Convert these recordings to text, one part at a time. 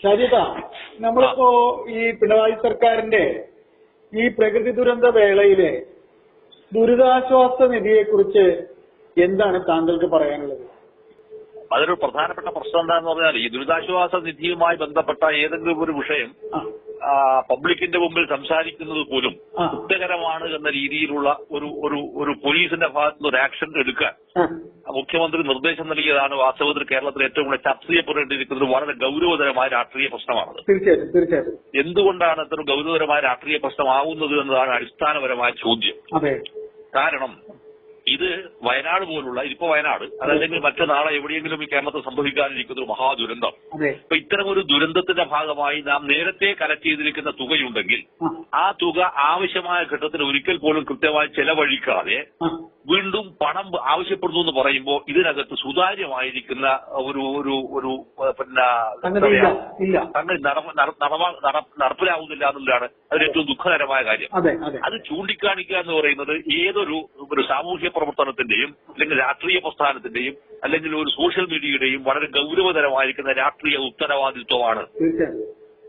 ഷാജിത നമ്മളിപ്പോ ഈ പിണറായി സർക്കാരിന്റെ ഈ പ്രകൃതി ദുരന്ത വേളയിലെ ദുരിതാശ്വാസ നിധിയെ കുറിച്ച് എന്താണ് താങ്കൾക്ക് പറയാനുള്ളത്? അതൊരു പ്രധാനപ്പെട്ട പ്രശ്നം എന്താണെന്ന് പറഞ്ഞാൽ ഈ ദുരിതാശ്വാസ നിധിയുമായി ബന്ധപ്പെട്ട ഏതെങ്കിലും ഒരു വിഷയം പബ്ലിക്കിന്റെ മുമ്പിൽ സംസാരിക്കുന്നത് പോലും കുറ്റകരമാണ് എന്ന രീതിയിലുള്ള ഒരു ഒരു ഒരു പോലീസിന്റെ ഭാഗത്ത് നിന്ന് ഒരു ആക്ഷൻ എടുക്കാൻ മുഖ്യമന്ത്രി നിർദ്ദേശം നൽകിയതാണ് വാസ്തവത്തിൽ കേരളത്തിൽ ഏറ്റവും കൂടുതൽ ചർച്ച ചെയ്യപ്പെടേണ്ടിയിരിക്കുന്നത് വളരെ ഗൗരവതരമായ രാഷ്ട്രീയ പ്രശ്നമാണ് തീർച്ചയായിട്ടും തീർച്ചയായിട്ടും. എന്തുകൊണ്ടാണ് അത്ര ഗൗരവതരമായ രാഷ്ട്രീയ പ്രശ്നമാവുന്നത് എന്നതാണ് അടിസ്ഥാനപരമായ ചോദ്യം. കാരണം ഇത് വയനാട് പോലുള്ള ഇതിപ്പോ വയനാട് അതല്ലെങ്കിൽ മറ്റു നാളെ എവിടെയെങ്കിലും ഈ കേരളത്തിൽ സംഭവിക്കാനിരിക്കുന്ന ഒരു മഹാദുരന്തം. അപ്പൊ ഇത്തരം ഒരു ദുരന്തത്തിന്റെ ഭാഗമായി നാം നേരത്തെ കലക്ട് ചെയ്തിരിക്കുന്ന തുകയുണ്ടെങ്കിൽ ആ, തുക ആവശ്യമായ ഘട്ടത്തിൽ ഒരിക്കൽ പോലും കൃത്യമായി ചെലവഴിക്കാതെ വീണ്ടും പണം ആവശ്യപ്പെടുന്നു എന്ന് പറയുമ്പോൾ ഇതിനകത്ത് സുതാര്യമായിരിക്കുന്ന ഒരു ഒരു ഒരു പിന്നെ സംഗതി നടപ്പിലാവുന്നില്ല എന്നുള്ളതാണ് അതിന് ഏറ്റവും ദുഃഖകരമായ കാര്യം. അതെ ചൂണ്ടിക്കാണിക്കുക എന്ന് പറയുന്നത് ഏതൊരു ഒരു സാമൂഹ്യ പ്രവർത്തനത്തിന്റെയും അല്ലെങ്കിൽ രാഷ്ട്രീയ പ്രസ്ഥാനത്തിന്റെയും അല്ലെങ്കിൽ ഒരു സോഷ്യൽ മീഡിയയുടെയും വളരെ ഗൗരവതരമായിരിക്കുന്ന രാഷ്ട്രീയ ഉത്തരവാദിത്വമാണ്.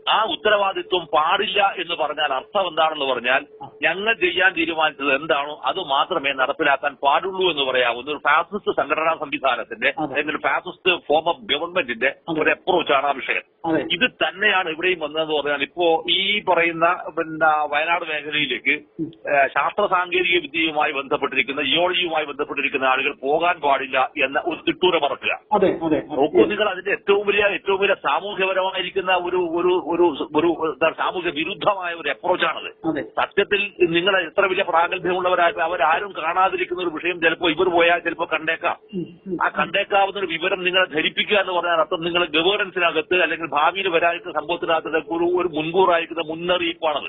ആ ഉത്തരവാദിത്വം പാടില്ല എന്ന് പറഞ്ഞാൽ അർത്ഥം എന്താണെന്ന് പറഞ്ഞാൽ ഞങ്ങൾ ചെയ്യാൻ തീരുമാനിച്ചത് എന്താണോ അത് മാത്രമേ നടപ്പിലാക്കാൻ പാടുള്ളൂ എന്ന് പറയാവുന്ന ഒരു ഫാസിസ്റ്റ് സംഘടനാ സംവിധാനത്തിന്റെ അല്ലെങ്കിൽ ഫാസിസ്റ്റ് ഫോം ഓഫ് ഗവൺമെന്റിന്റെ ഒരു അപ്രോച്ചാണ് ആ വിഷയം. ഇത് തന്നെയാണ് ഇവിടെയും വന്നതെന്ന് പറഞ്ഞാൽ ഇപ്പോ ഈ പറയുന്ന പിന്നെ വയനാട് മേഖലയിലേക്ക്. ശാസ്ത്ര സാങ്കേതിക വിദ്യയുമായി ബന്ധപ്പെട്ടിരിക്കുന്ന ജിയോളജിയുമായി ബന്ധപ്പെട്ടിരിക്കുന്ന ആളുകൾ പോകാൻ പാടില്ല എന്ന ഒരു തിട്ടൂര പറക്കുക നോക്കൂ നിങ്ങൾ അതിന്റെ ഏറ്റവും വലിയ ഏറ്റവും വലിയ സാമൂഹ്യപരമായിരിക്കുന്ന ഒരു ഒരു ഒരു ഒരു സാമൂഹ്യ വിരുദ്ധമായ ഒരു അപ്രോച്ചാണത് സത്യത്തിൽ നിങ്ങൾ എത്ര വലിയ പ്രാഗൽഭ്യമുള്ളവരായാലും അവരാരും കാണാതിരിക്കുന്ന ഒരു വിഷയം ചിലപ്പോൾ ഇവർ പോയാൽ ചിലപ്പോൾ കണ്ടേക്കാം. ആ കണ്ടേക്കാവുന്ന ഒരു വിവരം നിങ്ങളെ ധരിപ്പിക്കുക എന്ന് പറഞ്ഞാൽ അർത്ഥം നിങ്ങൾ ഗവേണൻസിനകത്ത് അല്ലെങ്കിൽ ഭാവിയിൽ വരാനിരിക്കുന്ന സംഭവത്തിനകത്ത് ഒരു ഒരു മുൻകൂറായിരിക്കുന്ന മുന്നറിയിപ്പാണത്.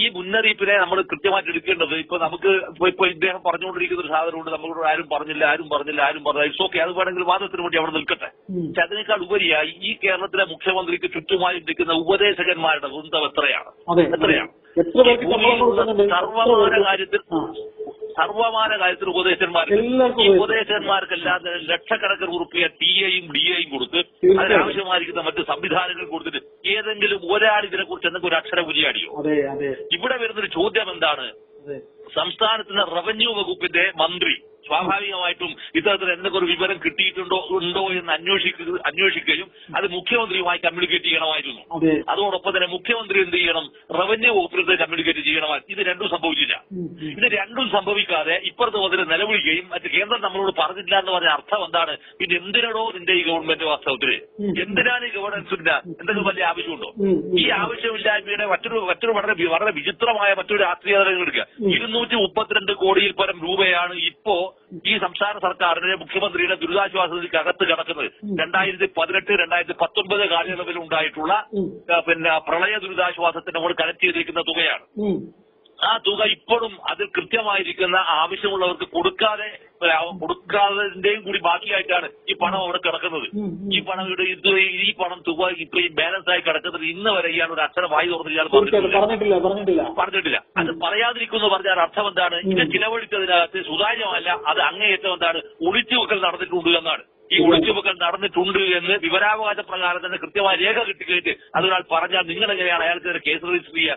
ഈ മുന്നറിയിപ്പിനെ നമ്മൾ കൃത്യമായിട്ട് എടുക്കേണ്ടത് ഇപ്പൊ നമുക്ക് ഇപ്പൊ ഇദ്ദേഹം പറഞ്ഞുകൊണ്ടിരിക്കുന്ന ഒരു സാധനമുണ്ട് നമ്മളോട് ആരും പറഞ്ഞില്ല ആരും പറഞ്ഞില്ല ആരും പറഞ്ഞില്ല. ഇറ്റ്സ് ഓക്കെ അത് വേണമെങ്കിൽ വാദത്തിന് വേണ്ടി അവിടെ നിൽക്കട്ടെ. പക്ഷെ അതിനേക്കാൾ ഉപരിയായി ഈ കേരളത്തിലെ മുഖ്യമന്ത്രിക്ക് ചുറ്റുമായി നിൽക്കുന്ന ഉപദേശകന്മാരുടെ വൃന്ദം എത്രയാണ്? എത്രയാണ്? സർവമാന കാര്യത്തിൽ. സർവമാന കാര്യത്തിൽ ഉപദേശന്മാർക്ക് ഈ ഉപദേശം. ഉപദേശന്മാർക്കെല്ലാം ലക്ഷക്കണക്കിന് ഉറുപ്പിയ ടി എയും ഡി എയും കൊടുത്ത് അതിനാവശ്യമായിരിക്കുന്ന മറ്റ് സംവിധാനങ്ങൾ കൊടുത്തിട്ട് ഏതെങ്കിലും ഒരാൾ ഇതിനെ കുറിച്ച് എന്തെങ്കിലും ഒരു അക്ഷരം ഉരിയാടിയോ ഇവിടെ വരുന്നൊരു ചോദ്യം എന്താണ്? സംസ്ഥാനത്തിന്റെ റവന്യൂ വകുപ്പിന്റെ മന്ത്രി സ്വാഭാവികമായിട്ടും ഇത്തരത്തിൽ എന്തൊക്കെ ഒരു വിവരം കിട്ടിയിട്ടുണ്ടോ ഉണ്ടോ എന്ന് അന്വേഷിക്കുക അന്വേഷിക്കുകയും അത് മുഖ്യമന്ത്രിയുമായി കമ്മ്യൂണിക്കേറ്റ് ചെയ്യണമായിരുന്നു. അതോടൊപ്പം തന്നെ മുഖ്യമന്ത്രി എന്ത് ചെയ്യണം? റവന്യൂ വകുപ്പിനത്തെ കമ്മ്യൂണിക്കേറ്റ് ചെയ്യണമായിരുന്നു ഇത് രണ്ടും സംഭവിച്ചില്ല. ഇത് രണ്ടും സംഭവിക്കാതെ ഇപ്പുറത്തെ മുതൽ നിലവിളിക്കുകയും മറ്റ് കേന്ദ്രം നമ്മളോട് പറഞ്ഞില്ല എന്ന് പറഞ്ഞ അർത്ഥം എന്താണ്? പിന്നെ എന്തിനാണോ നിന്റെ ഈ ഗവൺമെന്റ് വാസ്തവത്തിൽ? എന്തിനാണ് ഈ ഗവർണൻസിന്റെ എന്തെങ്കിലും വലിയ ആവശ്യമുണ്ടോ. ഈ ആവശ്യമില്ലായ്മയുടെ മറ്റൊരു മറ്റൊരു വളരെ വളരെ വിചിത്രമായ മറ്റൊരു രാഷ്ട്രീയ എടുക്കുക. ഇരുന്നൂറ്റി മുപ്പത്തിരണ്ട് കോടിയിൽ പരം രൂപയാണ് ഇപ്പോ ഈ സംസ്ഥാന സർക്കാരിന്റെ മുഖ്യമന്ത്രിയുടെ ദുരിതാശ്വാസ നിധിക്ക് അകത്ത് കിടക്കുന്നത്. രണ്ടായിരത്തി പതിനെട്ട് രണ്ടായിരത്തി പത്തൊൻപത് കാലയളവിൽ ഉണ്ടായിട്ടുള്ള പിന്നെ പ്രളയ ദുരിതാശ്വാസത്തിന് നമ്മൾ കലക്ട് ചെയ്തിരിക്കുന്ന തുകയാണ്. ആ തുക ഇപ്പോഴും അതിൽ കൃത്യമായിരിക്കുന്ന ആവശ്യമുള്ളവർക്ക് കൊടുക്കാതെ കൊടുക്കാതിന്റെയും കൂടി ബാക്കിയായിട്ടാണ് ഈ പണം അവിടെ കിടക്കുന്നത്. ഈ പണം ഇത് ഈ പണം തുക ഇപ്പൊ ഈ ബാലൻസ് ആയി കിടക്കുന്നത് ഇന്ന് വരെ ഇയാൾ ഒരു അക്ഷരം വായി തുറന്ന് ഇയാൾ പറഞ്ഞിട്ടില്ല. പറഞ്ഞിട്ടില്ല പറഞ്ഞിട്ടില്ല. പറഞ്ഞിട്ടില്ല. അത് പറയാതിരിക്കുന്നു പറഞ്ഞാൽ അർത്ഥം എന്താണ്? ഇത് ചിലവഴിച്ചതിനകത്ത് സുതാര്യമല്ല അത് അങ്ങേയറ്റം എന്താണ്? ഒളിച്ചു വെക്കൽ നടന്നിട്ടുണ്ട് എന്നാണ്. ഈ ഒളിച്ചുവെക്കൽ നടന്നിട്ടുണ്ട് എന്ന് വിവരാവകാശ പ്രകാരം തന്നെ കൃത്യമായ രേഖ കിട്ടിക്കഴിഞ്ഞ് അതൊരാൾ പറഞ്ഞാൽ നിങ്ങൾ എങ്ങനെയാണ് അയാൾക്ക് കേസ് രജിസ്റ്റർ ചെയ്യുക?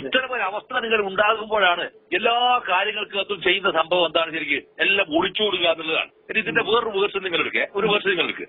ഇത്തരം ഒരു അവസ്ഥ നിങ്ങൾ ഉണ്ടാകുമ്പോഴാണ് എല്ലാ കാര്യങ്ങൾക്കകത്തും ചെയ്യുന്ന സംഭവം എന്താണ് ശരിക്കും? എല്ലാം ഒളിച്ചു കൊടുക്കുക എന്നുള്ളതാണ് ഇതിന്റെ വേറൊരു വേർഷൻ നിങ്ങൾ എടുക്കേ ഒരു വേർഷൻ നിങ്ങൾ എടുക്കുക.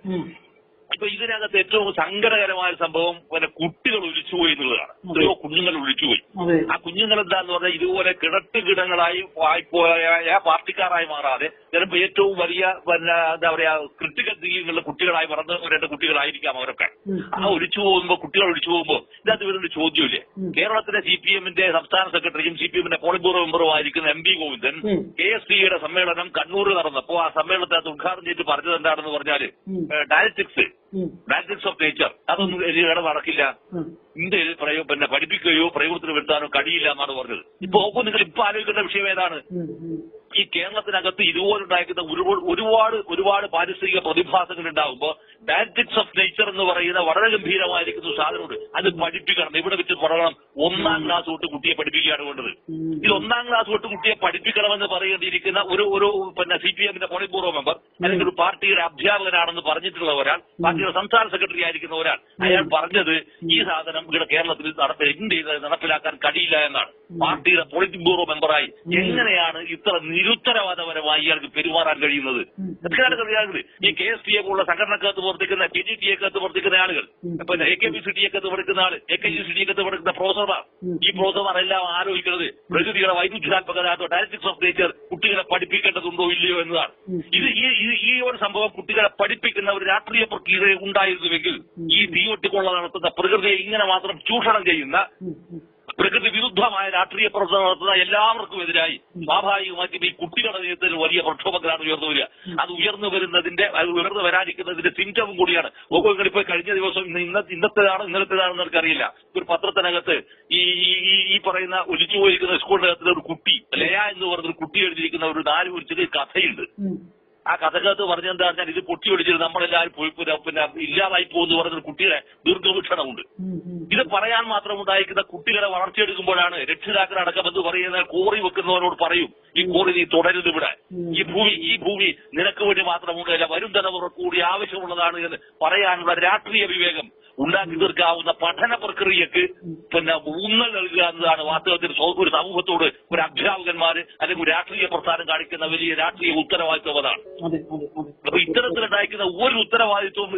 ഇപ്പൊ ഇതിനകത്ത് ഏറ്റവും സങ്കടകരമായ സംഭവം പിന്നെ കുട്ടികൾ ഒലിച്ചുപോയി എന്നുള്ളതാണ്. എത്രയോ കുഞ്ഞുങ്ങൾ ഒലിച്ചുപോയി അതെ. ആ കുഞ്ഞുങ്ങൾ എന്താന്ന് പറഞ്ഞാൽ ഇതുപോലെ കിടട്ട് കിടങ്ങളായി പോയ പാർട്ടിക്കാരായി മാറാതെ ചിലപ്പോൾ ഏറ്റവും വലിയ പിന്നെ എന്താ പറയാ ക്രിട്ടിക്കൽ തീയുള്ള കുട്ടികളായി പറഞ്ഞ രണ്ട് കുട്ടികളായിരിക്കാം അവരൊക്കെ. ആ ഒലിച്ചു പോകുമ്പോ കുട്ടികൾ ഒലിച്ചു പോകുമ്പോ ഇതിനകത്ത് വരുന്നൊരു ചോദ്യമില്ലേ? കേരളത്തിലെ സി പി എമ്മിന്റെ സംസ്ഥാന സെക്രട്ടറിയും സി പി എമ്മിന്റെ politburo മെമ്പറുമായിരിക്കുന്ന M P Govindan. K S സിയുടെ സമ്മേളനം കണ്ണൂരിൽ നടന്നപ്പോ ആ സമ്മേളനത്തെ ഉദ്ഘാടനം ചെയ്തിട്ട് പറഞ്ഞത് എന്താണെന്ന് പറഞ്ഞാൽ ഉം. ഉം. ഓഫ് നേച്ചർ അതൊന്നും ഇവിടെ നടക്കില്ല. ഇന്ത്യയിൽ പിന്നെ പഠിപ്പിക്കുകയോ പ്രയോഗത്തിന് വരുത്താനോ കഴിയില്ല എന്നാണ് പറഞ്ഞത് ഇപ്പൊ നോക്കൂ നിങ്ങൾ ഇപ്പൊ ആലോചിക്കേണ്ട വിഷയം ഏതാണ്. ഈ കേരളത്തിനകത്ത് ഇതുപോലുണ്ടായിരിക്കുന്ന ഒരുപാട് ഒരുപാട് ഒരുപാട് പാരിസ്ഥിതിക പ്രതിഭാസങ്ങൾ ഉണ്ടാകുമ്പോൾ ഡയറ്റിക്സ് ഓഫ് നേച്ചർ എന്ന് പറയുന്ന വളരെ ഗംഭീരമായിരിക്കുന്ന സാധനമുണ്ട്. അത് പഠിപ്പിക്കണം. ഇവിടെ വെച്ച് പറയണം ഒന്നാം ക്ലാസ് തൊട്ട് കുട്ടിയെ പഠിപ്പിക്കുകയാണ് വേണ്ടത്. ഇത് ഒന്നാം ക്ലാസ് തൊട്ട് കുട്ടിയെ പഠിപ്പിക്കണമെന്ന് പറയേണ്ടിയിരിക്കുന്ന ഒരു ഒരു പിന്നെ സി പി എമ്മിന്റെ പോളിറ്റ് മെമ്പർ അല്ലെങ്കിൽ ഒരു പാർട്ടിയുടെ അധ്യാപകനാണെന്ന് പറഞ്ഞിട്ടുള്ള ഒരാൾ പാർട്ടിയുടെ സംസ്ഥാന സെക്രട്ടറി ആയിരിക്കുന്ന ഒരാൾ. അയാൾ പറഞ്ഞത് ഈ സാധനം ഇവിടെ കേരളത്തിൽ നടപ്പിൽ ചെയ്ത് നടപ്പിലാക്കാൻ കഴിയില്ല എന്നാണ്. പാർട്ടിയുടെ പോളിറ്റ് ബ്യൂറോ മെമ്പറായി എങ്ങനെയാണ് ഇത്ര നിരുത്തരവാദപരമായി ഇയാൾക്ക് പെരുമാറാൻ കഴിയുന്നത്. എത്രയാണ് ഈ കെ എസ് ടി എ പോലുള്ള സംഘടനക്കകത്ത് പ്രവർത്തിക്കുന്ന ടി ജി ടി എക്കകത്ത് പ്രവർത്തിക്കുന്ന ആളുകൾ. പിന്നെ A K B C T എക്കകത്ത് പഠിക്കുന്ന ആൾ A K G C T എക്കകത്ത് പഠിക്കുന്ന പ്രൊഫസർമാർ. ഈ പ്രൊഫസർമാർ എല്ലാം ആലോചിക്കുന്നത് പ്രകൃതിയുടെ വൈരുദ്ധ്യാത്മകത ഡയറക്ടിക്സ് ഓഫ് നേച്ചർ കുട്ടികളെ പഠിപ്പിക്കേണ്ടതുണ്ടോ ഇല്ലയോ എന്നതാണ്. ഇത് ഈ ഒരു സംഭവം കുട്ടികളെ പഠിപ്പിക്കുന്ന ഒരു രാഷ്ട്രീയ പ്രക്രിയ ഉണ്ടായിരുന്നുവെങ്കിൽ ഈ തീയൊട്ടിക്കൊള്ള നടത്തുന്ന പ്രകൃതിയെ ഇങ്ങനെ മാത്രം ചൂഷണം ചെയ്യുന്ന പ്രകൃതി വിരുദ്ധമായ രാഷ്ട്രീയ പ്രവർത്തനം നടത്തുന്ന എല്ലാവർക്കും എതിരായി. സ്വാഭാവികമായിട്ടും ഈ കുട്ടികളുടെ ജീവിതത്തിൽ വലിയ പ്രക്ഷോഭങ്ങളാണ് ഉയർന്നു വരിക. അത് ഉയർന്നു വരുന്നതിന്റെ അത് ഉയർന്നു വരാതിരിക്കുന്നതിന്റെ സിംറ്റവും കൂടിയാണ്. ഒക്കെ ഇപ്പൊ കഴിഞ്ഞ ദിവസം ഇന്ന ഇന്ന ഇന്നത്തേതാണ് ഇന്നലത്തേതാണെന്ന് എനിക്കറിയില്ല ഒരു പത്രത്തിനകത്ത് ഈ ഈ- പറയുന്ന ഒലിച്ചു പോയിരിക്കുന്ന സ്കൂളിനകത്ത് ഒരു കുട്ടി ലയ എന്ന് പറഞ്ഞ ഒരു കുട്ടി എഴുതിയിരിക്കുന്ന ഒരു നാല് കുറിച്ചൊരു കഥയുണ്ട്. ആ കഥകത്ത് പറഞ്ഞെന്താ പറഞ്ഞാൽ ഇത് പൊട്ടി ഒടിച്ചിട്ട് നമ്മളെല്ലാവരും പോയി പിന്നെ ഇല്ലാതായി പോകുന്നു പറഞ്ഞൊരു കുട്ടിയുടെ മാത്രം ഉണ്ടായിരിക്കുന്ന കുട്ടികളെ വളർത്തിയെടുക്കുമ്പോഴാണ് രക്ഷിതാക്കൾ അടക്കമെന്ന് പറയുന്ന കോറി വെക്കുന്നവരോട് പറയും ഈ കോറി നീ തുടരുത് ഇവിടെ. ഈ ഭൂമി ഈ ഭൂമി നിനക്ക് വേണ്ടി മാത്രമുണ്ടല്ല വരും തലമുറ കൂടി ആവശ്യമുള്ളതാണ് എന്ന് പറയാനുള്ള രാഷ്ട്രീയ വിവേകം ഉണ്ടാക്കി തീർക്കാവുന്ന പഠന പ്രക്രിയക്ക് പിന്നെ ഊന്നൽ നൽകുക എന്നതാണ് വാസ്തവത്തിൽ ഒരു സമൂഹത്തോട് ഒരു അധ്യാപകന്മാര് അല്ലെങ്കിൽ ഒരു രാഷ്ട്രീയ പ്രസ്ഥാനം കാണിക്കുന്ന വലിയ രാഷ്ട്രീയ ഉത്തരവാദിത്വം അതാണ്. അതെ അതെ അതെ. അപ്പൊ ഇത്തരത്തിലുണ്ടായിരിക്കുന്ന ഒരു ഉത്തരവാദിത്വം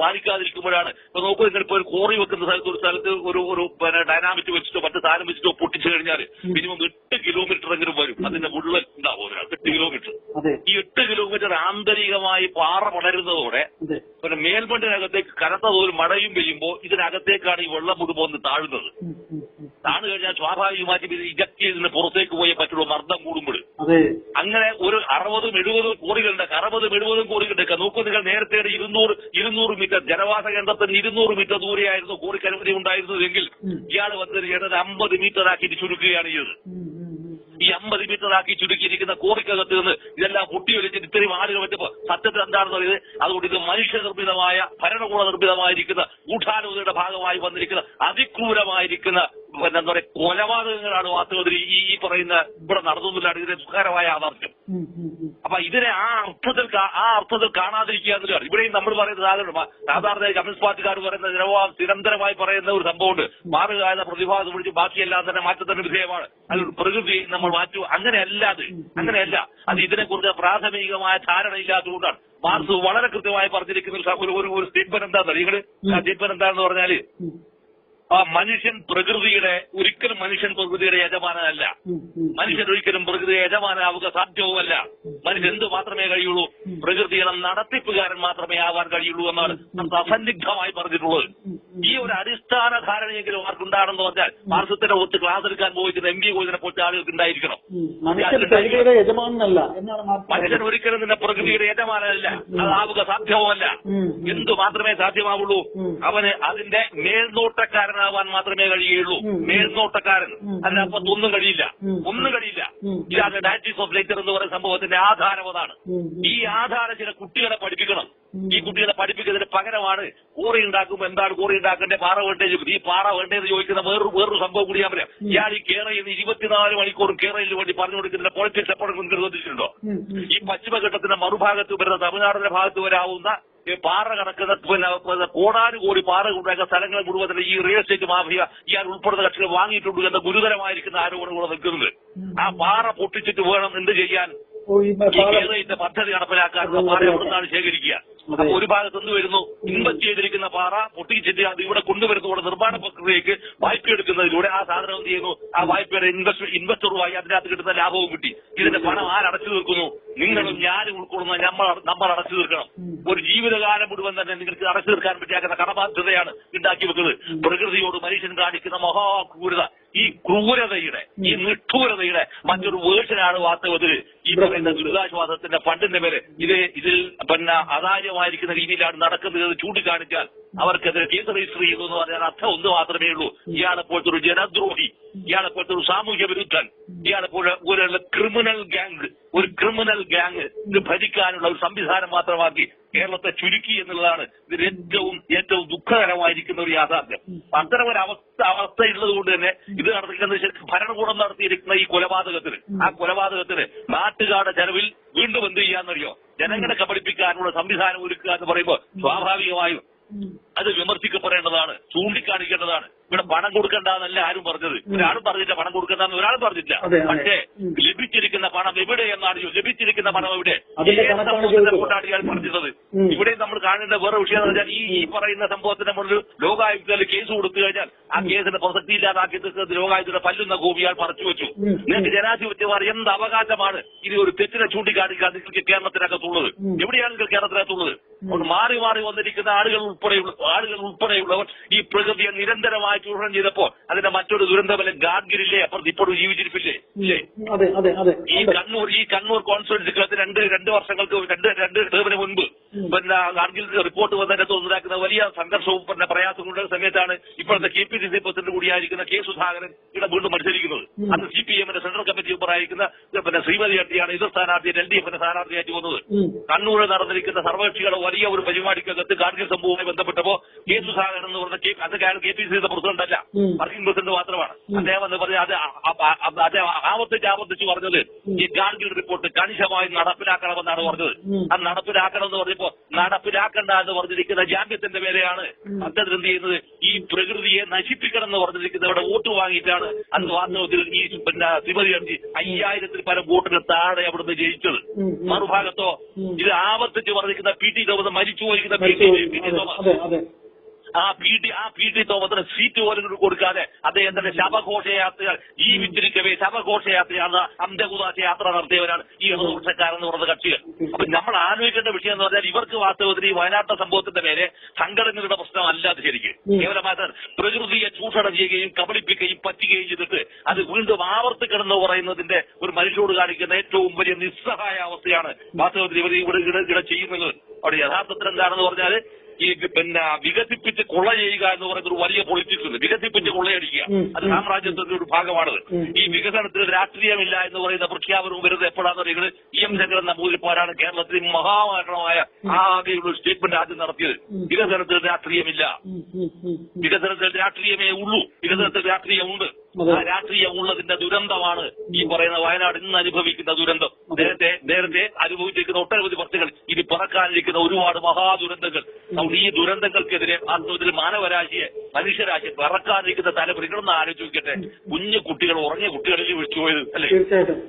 പാലിക്കാതിരിക്കുമ്പോഴാണ്. ഇപ്പൊ നോക്കൂ നിങ്ങൾ ഇപ്പൊ ഒരു കോറി വെക്കുന്ന സ്ഥലത്ത് ഒരു സ്ഥലത്ത് ഒരു ഒരു പിന്നെ ഡൈനാമിറ്റ് വെച്ചിട്ടോ മറ്റു സാധനം വെച്ചിട്ടോ പൊട്ടിച്ചു കഴിഞ്ഞാൽ മിനിമം എട്ട് കിലോമീറ്റർ എങ്കിലും വരും. അതിന്റെ മുഴുവൻ ഉണ്ടാവും ഒരാൾ. എട്ട് കിലോമീറ്റർ ഈ എട്ട് കിലോമീറ്റർ ആന്തരികമായി പാറ പടരുന്നതോടെ പിന്നെ മേൽമണ്ടിനകത്തേക്ക് കനത്ത തോതിൽ മഴയും പെയ്യുമ്പോൾ ഇതിനകത്തേക്കാണ് ഈ വെള്ളം മുഴുവൻ താഴുന്നത്. താണു കഴിഞ്ഞാൽ സ്വാഭാവികമായിട്ടും ഇത് ഇജക്ട് ചെയ്തിന് പുറത്തേക്ക് പോയേ പറ്റുള്ളൂ മർദ്ദം കൂടുമ്പോൾ. അങ്ങനെ ഒരു അറുപതും എഴുപതും കോറികളുണ്ട് അറുപതും എഴുപതും കോറികളുണ്ട് നോക്കൂ നിങ്ങൾ നേരത്തെ ഇരുന്നൂറ് ഇരുന്നൂറ് മീറ്റർ ജനവാസ കേന്ദ്രത്തിന് ഇരുന്നൂറ് മീറ്റർ ദൂരെയായിരുന്നു കോറിക്കനുമതി ഉണ്ടായിരുന്നതെങ്കിൽ ഇയാൾ വന്നത് ചെയ്തത് അമ്പത് മീറ്റർ ആക്കിയിട്ട് ചുരുക്കുകയാണ് ചെയ്തത്. ഈ അമ്പത് മീറ്റർ ആക്കി ചുരുക്കിയിരിക്കുന്ന കോറിക്കകത്ത് നിന്ന് ഇതെല്ലാം പൊട്ടിയൊലിച്ചിട്ട് ഇത്രയും ആളുകൾ വെച്ചപ്പോൾ സത്യത്തിൽ എന്താണെന്ന് പറയുന്നത് അതുകൊണ്ട് ഇത് മനുഷ്യനിർമ്മിതമായ ഭരണകൂട നിർമ്മിതമായിരിക്കുന്ന ഗൂഢാലോചനയുടെ ഭാഗമായി വന്നിരിക്കുന്ന അതിക്രൂരമായിരിക്കുന്ന എന്താ പറയുക കൊലപാതകങ്ങളാണ് വാസ്തവത്തിൽ ഈ പറയുന്ന ഇവിടെ നടന്നുകൊണ്ടില്ലാണ് ഇതിന്റെ ദുഃഖകരമായ ഉം. അപ്പൊ ഇതിനെ ആ അർത്ഥത്തിൽ ആ അർത്ഥത്തിൽ കാണാതിരിക്കുക എന്നുള്ളതാണ് ഇവിടെയും നമ്മൾ പറയുന്നത് സാധാരണ സാധാരണ കമ്മ്യൂണിസ്റ്റ് പാർട്ടിക്കാർ പറയുന്ന നിരവാ- നിരന്തരമായി പറയുന്ന ഒരു സംഭവമുണ്ട്. മാറുക എന്ന പ്രതിഭാസം വിളിച്ച് ബാക്കിയെല്ലാം തന്നെ മാറ്റത്തിന് വിധേയമാണ്. അത് പ്രകൃതി നമ്മൾ മാറ്റു. അങ്ങനെയല്ല അത്. അങ്ങനെയല്ല. അത് ഇതിനെക്കുറിച്ച് പ്രാഥമികമായ ധാരണ ഇല്ലാത്തതുകൊണ്ടാണ് മാർസ് വളരെ കൃത്യമായി പറഞ്ഞിരിക്കുന്ന ഒരു ഒരു സ്റ്റേറ്റ്മെന്റ് എന്താണെന്ന് നിങ്ങൾ? സ്റ്റേറ്റ്മെന്റ് എന്താണെന്ന് പറഞ്ഞാൽ ആ മനുഷ്യൻ പ്രകൃതിയുടെ ഒരിക്കലും മനുഷ്യൻ പ്രകൃതിയുടെ യജമാനനല്ല. മനുഷ്യൻ ഒരിക്കലും പ്രകൃതിയുടെ യജമാനാവുക സാധ്യവുമല്ല മനുഷ്യൻ എന്ത് മാത്രമേ കഴിയുള്ളൂ? പ്രകൃതിയുടെ നടത്തിപ്പുകാരൻ മാത്രമേ ആവാൻ കഴിയുള്ളൂ എന്നാണ് നമുക്ക് അസന്നിഗ്ധമായി പറഞ്ഞിട്ടുള്ളത്. ഈ ഒരു അടിസ്ഥാന ധാരണയെങ്കിലും ആർക്കുണ്ടാണെന്ന് പറഞ്ഞാൽ മാർസത്തിന്റെ ഒത്ത് ക്ലാസ് എടുക്കാൻ പോയിട്ട് എം ബി കോഴ്സിനെ പോയിട്ട് ആളുകൾക്ക് ഉണ്ടായിരിക്കണം. മനുഷ്യൻ. ഒരിക്കലും തന്നെ പ്രകൃതിയുടെ യജമാനല്ല അതാവുക സാധ്യവുമല്ല. എന്തു മാത്രമേ സാധ്യമാവുള്ളൂ. അവന് അതിന്റെ മേൽനോട്ടക്കാരനാവാൻ മാത്രമേ കഴിയുള്ളൂ. മേൽനോട്ടക്കാരൻ. അപ്പൊ ഒന്നും കഴിയില്ല. ഒന്നും കഴിയില്ല. ഇതാണ് ഡയറ്റീസ് ഓഫ് ലേറ്റർ എന്ന് പറയുന്ന സംഭവത്തിന്റെ ആധാരം അതാണ്. ഈ ആധാരം ചില കുട്ടികളെ പഠിപ്പിക്കണം. ഈ കുട്ടികളെ പഠിപ്പിക്കുന്നതിന് പകരമാണ് കോറി ഉണ്ടാക്കുമ്പോൾ എന്താണ് കോറി ഉണ്ടാക്കേണ്ടത്? പാറ വേണ്ടേ ഈ പാറ വേണ്ടേന്ന് ചോദിക്കുന്ന വേറൊരു വേറൊരു സംഭവം കൂടി ഞാൻ പറയാം. ഇയാൾ ഈ കേരളയിൽ നിന്ന് ഇരുപത്തിനാല് മണിക്കൂറും കേരളയിൽ വേണ്ടി പറഞ്ഞു കൊടുക്കുന്ന പൊളിറ്റിക്സ് എപ്പോഴും ശ്രദ്ധിച്ചിട്ടുണ്ടോ. ഈ പശ്ചിമഘട്ടത്തിന്റെ മറുഭാഗത്ത് വരുന്ന തമിഴ്നാടിന്റെ ഭാഗത്ത് വരാവുന്ന പാറ കണക്കുന്ന പിന്നെ കോടി കോടാനുകോടി പാറ ഉണ്ടാക്കുന്ന സ്ഥലങ്ങൾ മുഴുവൻ തന്നെ ഈ റിയൽ എസ്റ്റേറ്റ് മാഫിയ ഇയാൾ ഉൾപ്പെടുന്ന കക്ഷികൾ വാങ്ങിയിട്ടുണ്ട് എന്ന ഗുരുതരമായിരിക്കുന്ന ആരോപണങ്ങൾ നിൽക്കുന്നത്. ആ പാറ പൊട്ടിച്ചിട്ട് വേണം എന്ത് ചെയ്യാൻ? ഈ കേരളത്തിന്റെ പദ്ധതി നടപ്പിലാക്കാനുള്ള പാറ എവിടുന്നാണ് ശേഖരിക്കുക. അപ്പൊ ഒരു ഭാഗത്ത് നിന്ന് വരുന്നു ഇൻവെസ്റ്റ് ചെയ്തിരിക്കുന്ന പാറ പൊട്ടിച്ചിട്ട് അത് ഇവിടെ കൊണ്ടുവരുന്നതോടെ നിർമ്മാണ പ്രക്രിയക്ക് വായ്പ എടുക്കുന്നതിലൂടെ ആ സാധനം എന്ത് ചെയ്യുന്നു? ആ വായ്പയുടെ ഇൻവെസ്റ്റർ ഇൻവെസ്റ്ററുമായി അതിനകത്ത് കിട്ടുന്ന ലാഭവും കിട്ടി. ഇതിന്റെ പണം ആരടച്ചു തീർക്കുന്നു? നിങ്ങളും ഞാനും ഉൾക്കൊള്ളുന്ന നമ്മൾ നമ്മൾ അടച്ചു തീർക്കണം. ഒരു ജീവിതകാലം മുഴുവൻ തന്നെ നിങ്ങൾക്ക് അടച്ചു തീർക്കാൻ പറ്റിയാക്കുന്ന കടബാധ്യതയാണ് ഉണ്ടാക്കി വെക്കുന്നത്. പ്രകൃതിയോട് മനുഷ്യൻ കാണിക്കുന്ന മഹാക്രൂരത ഈ ക്രൂരതയുടെ ഈ നിഷ്ഠൂരതയുടെ മറ്റൊരു വേർഷനാണ് വാസ്തവത്തിൽ ഈ പറയുന്ന ദുരിതാശ്വാസത്തിന്റെ ഫണ്ടിന്റെ പേര് ഇത് ഇതിൽ പിന്നെ അതാര്യമായിരിക്കുന്ന രീതിയിലാണ് നടക്കുന്നത് ചൂണ്ടിക്കാണിച്ചാൽ അവർക്കെതിരെ കേസ് രജിസ്റ്റർ ചെയ്തു എന്ന് പറഞ്ഞാൽ അർത്ഥം ഒന്ന് മാത്രമേ ഉള്ളൂ. ഇയാളെ പോലത്തെ ഒരു ജനദ്രോഹി ഇയാളെ പോലത്തെ ഒരു സാമൂഹ്യ വിരുദ്ധൻ ഇയാളെ പോലെ ഒരു ക്രിമിനൽ ഗ്യാങ് ഒരു ക്രിമിനൽ ഗ്യാങ് ഇത് ഭരിക്കാനുള്ള ഒരു സംവിധാനം മാത്രമാക്കി കേരളത്തെ ചുരുക്കി എന്നുള്ളതാണ് ഇതിന് ഏറ്റവും ഏറ്റവും ദുഃഖകരമായിരിക്കുന്ന ഒരു യാഥാർത്ഥ്യം. അത്തരം ഒരു അവസ്ഥ അവസ്ഥയുള്ളത് കൊണ്ട് തന്നെ ഇത് നടത്തിക്കുന്ന ശരിക്കും ഭരണകൂടം നടത്തിയിരിക്കുന്ന ഈ കൊലപാതകത്തിന് ആ കൊലപാതകത്തിന് നാട്ടുകാരുടെ ചെലവിൽ വീണ്ടും എന്ത് ചെയ്യാന്നറിയോ? ജനങ്ങളെ കബളിപ്പിക്കാനുള്ള സംവിധാനം ഒരുക്കുക എന്ന് പറയുമ്പോൾ സ്വാഭാവികമായും. അത് വിമർശിക്കപ്പെടേണ്ടതാണ് ചൂണ്ടിക്കാണിക്കേണ്ടതാണ്. ഇവിടെ പണം കൊടുക്കേണ്ടെന്നല്ല ആരും പറഞ്ഞത്. ഒരാളും പറഞ്ഞില്ല പണം കൊടുക്കണ്ടെന്ന് ഒരാളും പറഞ്ഞില്ല. പക്ഷേ ലഭിച്ചിരിക്കുന്ന പണം എവിടെ എന്നാണ് ലഭിച്ചിരിക്കുന്ന പണം എവിടെ? കൊണ്ടാണ് ഇയാൾ പറഞ്ഞത് ഇവിടെ നമ്മൾ കാണേണ്ട വേറെ വിഷയം എന്ന് വെച്ചാൽ ഈ ഈ പറയുന്ന സംഭവത്തിന് നമ്മൾ ലോകായുക്തയിൽ കേസ് കൊടുത്തു കഴിഞ്ഞാൽ ആ കേസിന്റെ പ്രസക്തി ഇല്ലാതാക്കി ലോകായുക്തയുടെ പല്ലുന്ന ഗോപിയാൾ പറച്ചു വെച്ചു. നിങ്ങൾക്ക് ജനാധിപത്യമാർ എന്ത് അവകാശമാണ്? ഇത് ഒരു തെറ്റിനെ ചൂണ്ടിക്കാണിക്കാൻ നിങ്ങൾക്ക് കേരളത്തിനകത്തുള്ളത്. എവിടെയാണ് നിങ്ങൾ കേരളത്തിനകത്തുള്ളത്? മാറി മാറി വന്നിരിക്കുന്ന ആളുകൾ ഉൾപ്പെടെയുള്ള ആളുകൾ ഉൾപ്പെടെയുള്ളവർ ഈ പ്രകൃതിയെ നിരന്തരമായി ചൂഷണം ചെയ്തപ്പോൾ അതിന്റെ മറ്റൊരു ദുരന്തമല്ല ഗാഡ്ഗിരില്ലേ അപ്പുറത്ത് ഇപ്പോഴും ജീവിച്ചിരിപ്പില്ലേ? ഈ കണ്ണൂർ ഈ കണ്ണൂർ കോൺസ്റ്റിറ്റ്യൂൻസിക്കകത്ത് രണ്ട് രണ്ട് വർഷങ്ങൾക്ക് രണ്ട് രണ്ട് ടേമിന് മുൻപ്. പിന്നെ കാർഗിൽ റിപ്പോർട്ട് വന്നതിനകത്ത് ഉണ്ടാക്കുന്ന വലിയ സംഘർഷവും പിന്നെ പ്രയാസങ്ങളുടെ സമയത്താണ് ഇപ്പോഴത്തെ K P C C president കൂടിയായിരിക്കുന്ന K Sudhakaran ഇവിടെ വീണ്ടും മത്സരിക്കുന്നത്. അത് സി പി എമ്മിന്റെ സെൻട്രൽ കമ്മിറ്റി മെമ്പറായിരിക്കുന്ന പിന്നെ ശ്രീമതി അട്ടിയാണ് എതിർ സ്ഥാനാർത്ഥി എൽ ഡി എഫിന്റെ സ്ഥാനാർത്ഥിയായിട്ട് വന്നത്. കണ്ണൂരിൽ നടന്നിരിക്കുന്ന സർവകക്ഷികളുടെ വലിയ ഒരു പരിപാടിക്കകത്ത് കാർഗിൽ സംഭവവുമായി ബന്ധപ്പെട്ടപ്പോ കെ സുധാകരൻ എന്ന് പറഞ്ഞ കെ- അത് കെ പി സി സിയുടെ പ്രസിഡന്റ് അല്ല വർക്കിംഗ് പ്രസിഡന്റ് മാത്രമാണ്. അദ്ദേഹം എന്ന് പറഞ്ഞ അത് അദ്ദേഹം ആവർത്തിച്ച് ആവർത്തിച്ച് പറഞ്ഞത് ഈ കാർഗിൽ റിപ്പോർട്ട് കണിശമായി നടപ്പിലാക്കണമെന്നാണ് പറഞ്ഞത്. ആ അത് നടപ്പിലാക്കണം എന്ന് പറഞ്ഞപ്പോ നടപ്പിലാക്കണ്ട എന്ന് പറഞ്ഞിരിക്കുന്ന ജാമ്യത്തിന്റെ പേരെയാണ്. അദ്ദേഹം എന്ത് ചെയ്യുന്നത്? ഈ പ്രകൃതിയെ നശിപ്പിക്കണം എന്ന് പറഞ്ഞിരിക്കുന്നവരുടെ വോട്ട് വാങ്ങിയിട്ടാണ്. അന്ന് വാസ്തവത്തിൽ ഈ പിന്നെ ശ്രീമതി ഗാന്ധി അയ്യായിരത്തിൽ പല വോട്ടിന് താഴെ അവിടുന്ന് ജയിച്ചത്. മറുഭാഗത്തോ ഇത് ആവർത്തിച്ച് പറഞ്ഞിരിക്കുന്ന പി ടി തോമസ് മരിച്ചു പോയിരിക്കുന്ന പി ടി തോമസ് ആ പി ടി ആ പി ടി തോമസിന് സീറ്റ് പോലും കൊടുക്കാതെ അദ്ദേഹം തന്നെ ശവഘോഷയാത്രകൾ ജീവിച്ചിരിക്കവേ ശവഘോഷയാത്രയാണ് അന്ത്യകുദാശ യാത്ര നടത്തിയവരാണ് ഈ ഇടതുപക്ഷക്കാരെന്ന് പറഞ്ഞ കക്ഷികൾ. അപ്പൊ നമ്മൾ ആലോചിക്കേണ്ട വിഷയം എന്ന് പറഞ്ഞാൽ ഇവർക്ക് വാസ്തവത്തിൽ ഈ വയനാട്ടിലെ സംഭവത്തിന്റെ പേരെ സംഘടനകളുടെ പ്രശ്നമല്ല അത് ശരിക്കും. കേവലമായ പ്രകൃതിയെ ചൂഷണം ചെയ്യുകയും കബളിപ്പിക്കുകയും പറ്റുകയും ചെയ്തിട്ട് അത് വീണ്ടും ആവർത്തിക്കണമെന്ന് പറയുന്നതിന്റെ ഒരു മനുഷ്യരോട് കാണിക്കുന്ന ഏറ്റവും വലിയ നിസ്സഹായ അവസ്ഥയാണ് വാസ്തവത്തിൽ ഇവർ ഇവിടെ ഇവിടെ ചെയ്യുന്നത്. അവിടെ യഥാർത്ഥത്തിൽ എന്താണെന്ന് പറഞ്ഞാൽ ഈ പിന്നെ വികസിപ്പിച്ച് കൊള്ള ചെയ്യുക എന്ന് പറയുന്ന ഒരു വലിയ പൊളിറ്റിക്സ് ഉണ്ട്. വികസിപ്പിച്ച് കൊള്ളയടിക്കുക. അത് സാമ്രാജ്യത്തിന്റെ ഒരു ഭാഗമാണത്. ഈ വികസനത്തിന് രാഷ്ട്രീയമില്ല എന്ന് പറയുന്ന പ്രഖ്യാപനവും വരുന്നത് എപ്പോഴാണെന്ന് പറയുന്നത് ഇ എം ശങ്കരൻ നമ്പൂതിരിപ്പാരാണ് കേരളത്തിൽ മഹാമാരണമായ ആകെയുള്ള സ്റ്റേറ്റ്മെന്റ് ആദ്യം നടത്തിയത്. വികസനത്തിൽ രാഷ്ട്രീയമില്ല. വികസനത്തിൽ രാഷ്ട്രീയമേ ഉള്ളൂ. വികസനത്തിൽ രാഷ്ട്രീയമുണ്ട്. ആ രാഷ്ട്രീയം ഉള്ളതിന്റെ ദുരന്തമാണ് ഈ പറയുന്ന വയനാട് ഇന്ന് അനുഭവിക്കുന്ന ദുരന്തം. നേരത്തെ നേരത്തെ അനുഭവിച്ചിരിക്കുന്ന ഒട്ടനവധി പ്രശ്നങ്ങൾ ഇനി പറക്കാനിരിക്കുന്ന ഒരുപാട് മഹാദുരന്തങ്ങൾ. അതുകൊണ്ട് ഈ ദുരന്തങ്ങൾക്കെതിരെ വാസ്തവത്തിൽ മാനവരാശിയെ മനുഷ്യരാശിയെ പറക്കാനിരിക്കുന്ന തലമുറകളൊന്ന് ആലോചിക്കട്ടെ. കുഞ്ഞു കുട്ടികൾ ഉറങ്ങിയ കുട്ടികളിൽ വിളിച്ചു പോയത് അല്ലെ? തീർച്ചയായിട്ടും.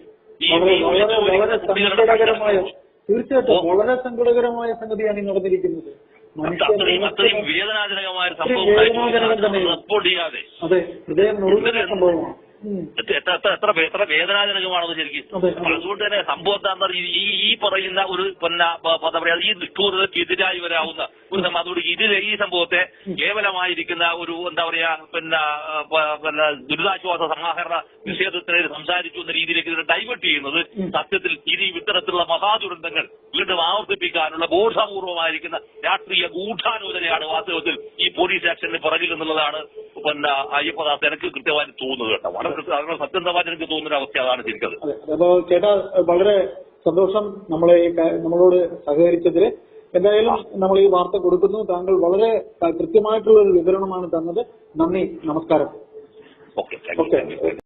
വളരെ സങ്കടകരമായ തീർച്ചയായിട്ടും വളരെ സങ്കടകരമായ സംഗതിയാണ് ഈ നടന്നിരിക്കുന്നത്. അത്രയും വേദനാജനകമായ സംഭവം. റിപ്പോർട്ട് ചെയ്യാതെ അതെ ഹൃദയം നുറുങ്ങുന്ന സംഭവമാണ്. എത്ര എത്ര എത്ര എത്ര വേദനാജനകമാണത് ശരിക്കും. അതുകൊണ്ട് തന്നെ സംഭവം എന്താണെന്ന് പറഞ്ഞാൽ ഈ ഈ പറയുന്ന ഒരു പിന്നെ എന്താ പറയാ ഈ നിഷ്ഠൂരതയ്ക്ക് എതിരായി വരാവുന്ന ഒരു അതുകൊണ്ട് ഇതിലെ ഈ സംഭവത്തെ കേവലമായിരിക്കുന്ന ഒരു എന്താ പറയാ പിന്നെ പിന്നെ ദുരിതാശ്വാസ സമാഹരണ വിഷയത്തിന് സംസാരിച്ചു എന്ന രീതിയിലേക്ക് ഇതിനെ ഡൈവേർട്ട് ചെയ്യുന്നത് സത്യത്തിൽ ഇനി ഇത്തരത്തിലുള്ള മഹാദുരന്തങ്ങൾ വീണ്ടും ആവർത്തിപ്പിക്കാനുള്ള ബോധപൂർവമായിരിക്കുന്ന രാഷ്ട്രീയ ഗൂഢാലോചനയാണ് വാസ്തവത്തിൽ ഈ പോലീസ് ആക്ഷന് പുറകിൽ എന്നുള്ളതാണ് പിന്നെ അയ്യപ്പദാസ് എനിക്ക് കൃത്യമായിട്ട് തോന്നുന്നത് കേട്ടോ. വളരെ കൃത്യം സത്യം സത്യസന്ധമായിട്ട് എനിക്ക് തോന്നുന്ന അവസ്ഥ അതാണ് ശരിക്കത് അപ്പൊ ചേട്ടാ വളരെ സന്തോഷം നമ്മളെ നമ്മളോട് സഹകരിച്ചതിൽ എന്തായാലും നമ്മൾ ഈ വാർത്ത കൊടുക്കുന്നു. താങ്കൾ വളരെ കൃത്യമായിട്ടുള്ള ഒരു വിവരണമാണ് തന്നത്. നന്ദി. നമസ്കാരം. ഓക്കെ.